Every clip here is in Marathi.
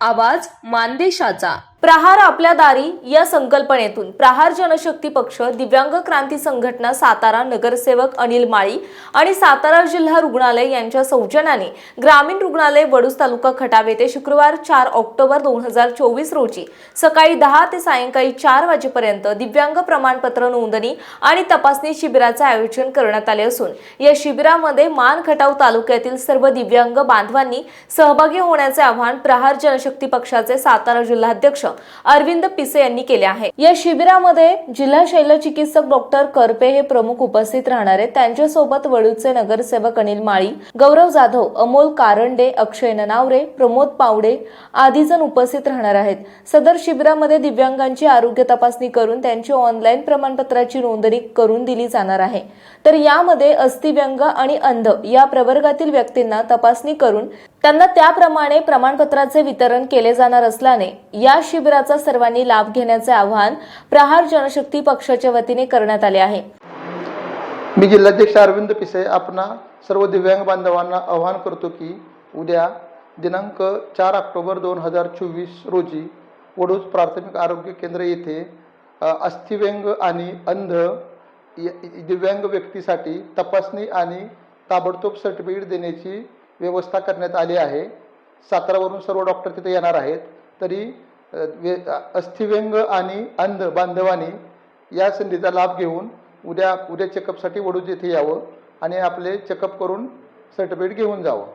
आवाज मानदेशाचा. प्रहार आपल्या दारी या संकल्पनेतून प्रहार जनशक्ती पक्ष दिव्यांग क्रांती संघटना सातारा नगरसेवक अनिल माळी आणि सातारा जिल्हा रुग्णालय यांच्या सौजन्याने ग्रामीण रुग्णालय वडूस तालुका खटाव येथे शुक्रवार चार ऑक्टोबर दोन हजार चोवीस रोजी सकाळी दहा ते सायंकाळी चार वाजेपर्यंत दिव्यांग प्रमाणपत्र नोंदणी आणि तपासणी शिबिराचे आयोजन करण्यात आले असून या शिबिरामध्ये मान खटाव तालुक्यातील सर्व दिव्यांग बांधवांनी सहभागी होण्याचे आवाहन प्रहार जनशक्ती पक्षाचे सातारा जिल्हाध्यक्ष अरविंद पिसे यांनी केले आहे. या शिबिरामध्ये जिल्हा शल्यचिकित्सक डॉक्टर करपे हे प्रमुख उपस्थित राहणार आहेत. त्यांच्यासोबत वडूचे नगरसेवक अनिल माळी गौरव जाधव अमोल कारंडे अक्षय ननावरे प्रमोद पावडे आदी जण उपस्थित राहणार आहेत. सदर शिबिरामध्ये दिव्यांगांची आरोग्य तपासणी करून त्यांची ऑनलाईन प्रमाणपत्राची नोंदणी करून दिली जाणार आहे. तर यामध्ये अस्थिव्यंग आणि अंध या प्रवर्गातील व्यक्तींना तपासणी करून त्यांना त्याप्रमाणे प्रमाणपत्राचे वितरण केले जाणार असल्याने या शिबिराचा सर्वांनी लाभ घेण्याचे आवाहन प्रहार जनशक्ती पक्षाच्या वतीने करण्यात आले आहे. मी जिल्हाध्यक्ष अरविंद पिसे आपणा सर्व दिव्यांग बांधवांना आवाहन करतो की उद्या दिनांक चार ऑक्टोबर दोन हजार चोवीस रोजी वडूज प्राथमिक आरोग्य केंद्र येथे अस्थिव्यंग आणि अंध य- दिव्यांग व्यक्तीसाठी तपासणी आणि ताबडतोब सर्टिफिकेट देण्याची व्यवस्था करण्यात आली आहे. सातारावरून सर्व डॉक्टर तिथे येणार आहेत. तरी वे- अस्थिव्यंग आणि अंध बांधवांनी या संधीचा लाभ घेऊन उद्या उद्या चेकअपसाठी वडूज येथे यावं आणि आपले चेकअप करून सर्टिफिकेट घेऊन जावं.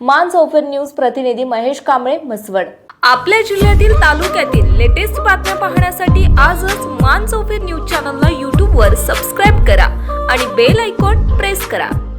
मान चौफेर न्यूज प्रतिनिधी महेश कांबळे म्हसवड आपल्या जिल्ह्यातील तालुक्यातील लेटेस्ट बातम्या पाहण्यासाठी आजच मान चौफेर न्यूज चॅनलला यूट्यूबवर सबस्क्राईब करा आणि बेल आयकॉन प्रेस करा.